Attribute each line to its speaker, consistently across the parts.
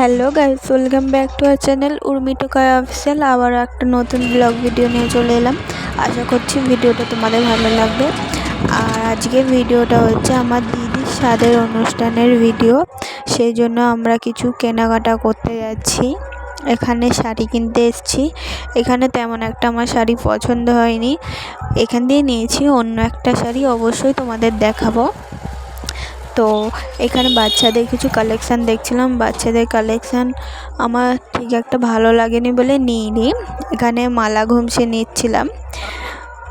Speaker 1: Hello guys, welcome back to our channel Urmi টোকায় official. আবার একটা নতুন ব্লগ ভিডিও নিয়ে চলে এলাম। আশা করছি ভিডিওটা তোমাদের ভালো লাগবে। আর আজকে ভিডিওটা হচ্ছে আমার দিদির স্বাদের অনুষ্ঠানের ভিডিও। সেই জন্য আমরা কিছু কেনাকাটা করতে যাচ্ছি। এখানে শাড়ি কিনতে এসেছি। এখানে তেমন একটা আমার শাড়ি পছন্দ হয়নি। এখান দিয়ে নিয়েছি অন্য একটা শাড়ি, অবশ্যই তোমাদের দেখাবো। তো এখানে বাচ্চাদের কিছু কালেকশান দেখছিলাম। বাচ্চাদের কালেকশান আমার ঠিক একটা ভালো লাগেনি বলে নিইনি। এখানে মালা ঘুমসে নিচ্ছিলাম।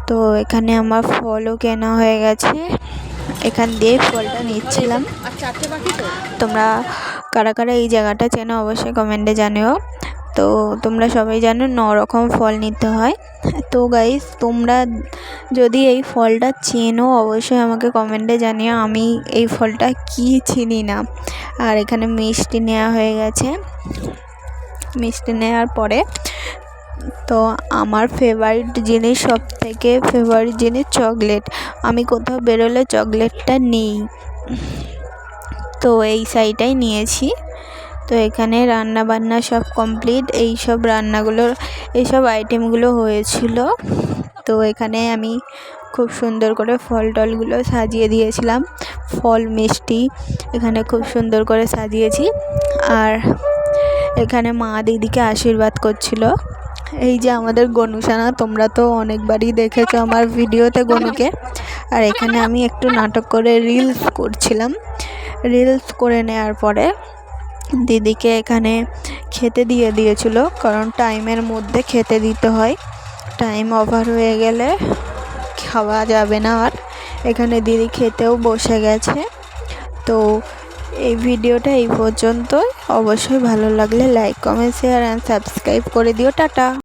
Speaker 1: তো এখানে আমার ফলও কেনা হয়ে গেছে। এখান দিয়ে ফলটা নিচ্ছিলাম। তোমরা কারা কারা এই জায়গাটা চেনো অবশ্যই কমেন্টে জানিও। তো তোমরা সবাই জানো ন রকম ফল নিতে হয়। তো গাইস তোমরা যদি এই ফলটা চেনো, অবশ্যই আমাকে কমেন্টে জানিও আমি এই ফলটা কি চিনি না। আর এখানে মিষ্টি নেওয়া হয়ে গেছে। মিষ্টি নেওয়ার পরে তো আমার ফেভারিট জিনিস সব থেকে ফেভারিট জিনিস চকলেট আমি কোথাও বেরোলে চকলেটটা নিই। তো এই সাইডটাই নিয়েছি। তো এখানে রান্না বান্না সব কমপ্লিট। এই সব রান্নাগুলোর এইসব আইটেমগুলো হয়েছিল। তো এখানে আমি খুব সুন্দর করে ফল টলগুলো সাজিয়ে দিয়েছিলাম। ফল, মিষ্টি এখানে খুব সুন্দর করে সাজিয়েছি। আর এখানে মা দিদিকে আশীর্বাদ করছিল। এই যে আমাদের গনুসানা, তোমরা তো অনেকবারই দেখেছ আমার ভিডিওতে গনুকে। আর এখানে আমি একটু নাটক করে রিলস করছিলাম। রিলস করে নেওয়ার পরে দিদিকে এখানে খেতে দিয়ে দিয়েছিল, কারণ টাইমের মধ্যে খেতে দিতে হয়। টাইম ওভার হয়ে গেলে খাওয়া যাবে না আর। এখানে দিদি খেতেও বসে গেছে। তো এই ভিডিওটা এই পর্যন্তই। অবশ্যই ভালো লাগলে like comment share and subscribe করে দিও। টাটা!